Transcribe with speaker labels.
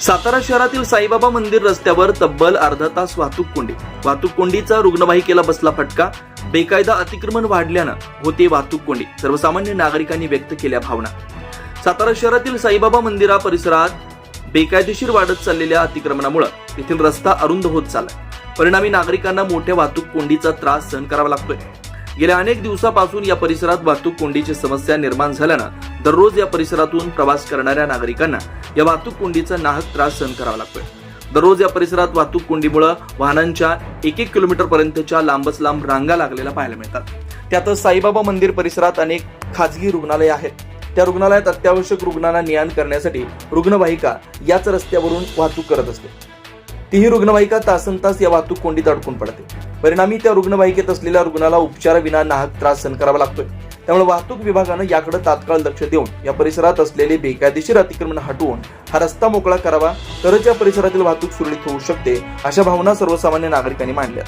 Speaker 1: सातारा शहरातील साईबाबा मंदिर रस्त्यावर तब्बल अर्धा तास वाहतूक कोंडी. वाहतूक कोंडीचा रुग्णवाहिकेला बसला फटका. बेकायदा अतिक्रमण वाढल्यानं होते वाहतूक कोंडी. सर्वसामान्य नागरिकांनी व्यक्त केल्या भावना. सातारा शहरातील साईबाबा मंदिरा परिसरात बेकायदेशीर वाढत चाललेल्या अतिक्रमणामुळे तेथील रस्ता अरुंद होत चाललाय परिणामी नागरिकांना मोठ्या वाहतूक कोंडीचा त्रास सहन करावा लागतोय. गेल्या अनेक दिवसापासून या परिसरात वाहतूक कोंडीची समस्या निर्माण झाल्यानं दररोज या परिसरातून प्रवास करणाऱ्या नागरिकांना या वाहतूक कोंडीचा नाहक त्रास सहन करावा लागतोय. दररोज या परिसरात वाहतूक कोंडीमुळे वाहनांच्या एक एक किलोमीटर पर्यंतच्या लांबच लांब रांगा लागलेल्या पाहायला मिळतात. त्यातच साईबाबा मंदिर परिसरात अनेक खाजगी रुग्णालये आहेत. त्या रुग्णालयात अत्यावश्यक रुग्णांना ने आण करण्यासाठी रुग्णवाहिका याच रस्त्यावरून वाहतूक करत असते. तीही रुग्णवाहिका तासन तास या वाहतूक कोंडीत अडकून पडते. परिणामी त्या रुग्णवाहिकेत असलेल्या रुग्णाला उपचाराविना नाहक त्रास सहन करावा लागतोय. त्यामुळे वाहतूक विभागानं याकडे तात्काळ लक्ष देऊन या परिसरात असलेले बेकायदेशीर अतिक्रमण हटवून हा रस्ता मोकळा करावा तरच या परिसरातील वाहतूक सुरळीत होऊ शकते अशा भावना सर्वसामान्य नागरिकांनी मांडल्या.